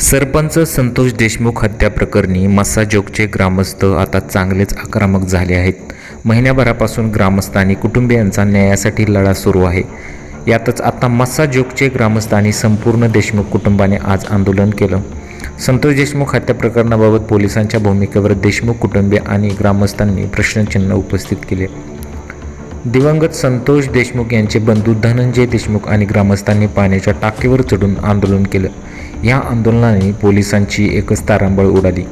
सरपंच संतोष देशमुख हत्या प्रकरणी मस्साजोगचे ग्रामस्थ आता चांगलेच आक्रमक झाले आहेत. महिन्याभरापासून ग्रामस्थ आणि कुटुंबियांचा न्यायासाठी लढा सुरू आहे. यातच आता मस्साजोगचे ग्रामस्थ आणि संपूर्ण देशमुख कुटुंबाने आज आंदोलन केलं. संतोष देशमुख हत्या प्रकरणाबाबत पोलिसांच्या भूमिकेवर देशमुख कुटुंबीय आणि ग्रामस्थांनी प्रश्नचिन्ह उपस्थित केले. दिवंगत संतोष देशमुख यांचे बंधू धनंजय देशमुख आणि ग्रामस्थांनी पाण्याच्या टाकीवर चढून आंदोलन केलं. या आंदोलनाने पोलिसांची एकच तारांबळ उडाली.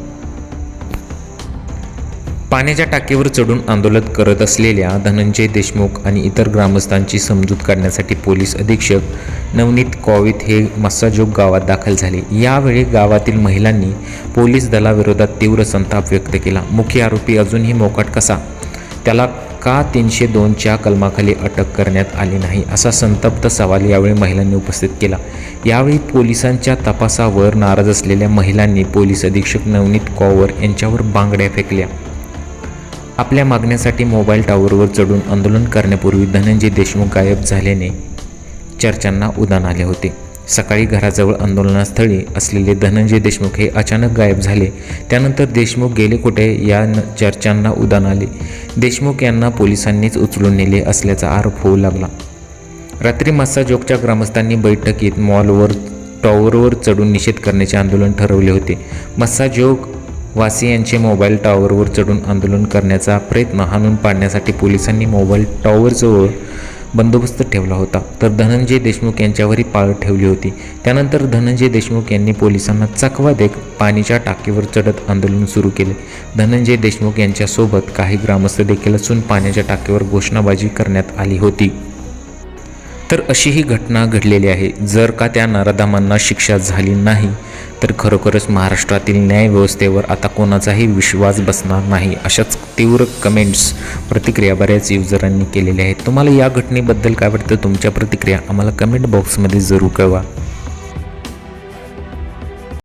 पाण्याच्या टाकीवर चढून आंदोलन करत असलेल्या धनंजय देशमुख आणि इतर ग्रामस्थांची समजूत काढण्यासाठी पोलीस अधीक्षक नवनीत कॉवित हे मस्साजोग गावात दाखल झाले. यावेळी गावातील महिलांनी पोलीस दलाविरोधात तीव्र संताप व्यक्त केला. मुख्य आरोपी अजूनही मोकाट कसा? त्याला का तीनशे दोनच्या कलमाखाली अटक करण्यात आली नाही असा संतप्त सवाल यावेळी महिलांनी उपस्थित केला. यावेळी पोलिसांच्या तपासावर नाराज असलेल्या महिलांनी पोलीस अधीक्षक नवनीत कौवर यांच्यावर बांगड्या फेकल्या. आपल्या मागण्यासाठी मोबाईल टॉवरवर चढून आंदोलन करण्यापूर्वी धनंजय देशमुख गायब झाल्याने चर्चांना उदान आले होते. सकाळी घराजवळ आंदोलनास्थळी असलेले धनंजय देशमुख हे अचानक गायब झाले. त्यानंतर देशमुख गेले कुठे या न- चर्चांना उदान आले. देशमुख यांना पोलिसांनीच उचलून नेले असल्याचा आरोप होऊ लागला. रात्री मस्साजोगच्या ग्रामस्थांनी बैठकीत मॉलवर टॉवरवर चढून निषेध करण्याचे आंदोलन ठरवले होते. मस्साजोग वासियांचे मोबाईल टॉवरवर चढून आंदोलन करण्याचा प्रयत्न हाणून पाडण्यासाठी पोलिसांनी मोबाईल टॉवरजवळ बंदोबस्त ठेवला होता. तर धनंजय देशमुख यांच्यावरही पाळ ठेवली होती. त्यानंतर धनंजय देशमुख यांनी पोलिसांना चकवा देत पाणीच्या टाकीवर चढत आंदोलन सुरू केले. धनंजय देशमुख यांच्यासोबत काही ग्रामस्थ देखील असून पाण्याच्या टाकीवर घोषणाबाजी करण्यात आली होती. तर अशी ही घटना घडलेली आहे. जर का त्या नाराधामांना शिक्षा झाली नाही तर खरोखरच महाराष्ट्रातील न्यायव्यवस्थेवर आता कोणाचाही विश्वास बसणार नाही अशाच तीव्र कमेंट्स प्रतिक्रिया बऱ्याच युजरांनी केलेल्या आहेत. तुम्हाला या घटनेबद्दल काय वाटतं? तुमच्या प्रतिक्रिया आम्हाला कमेंट बॉक्समध्ये जरूर कळवा.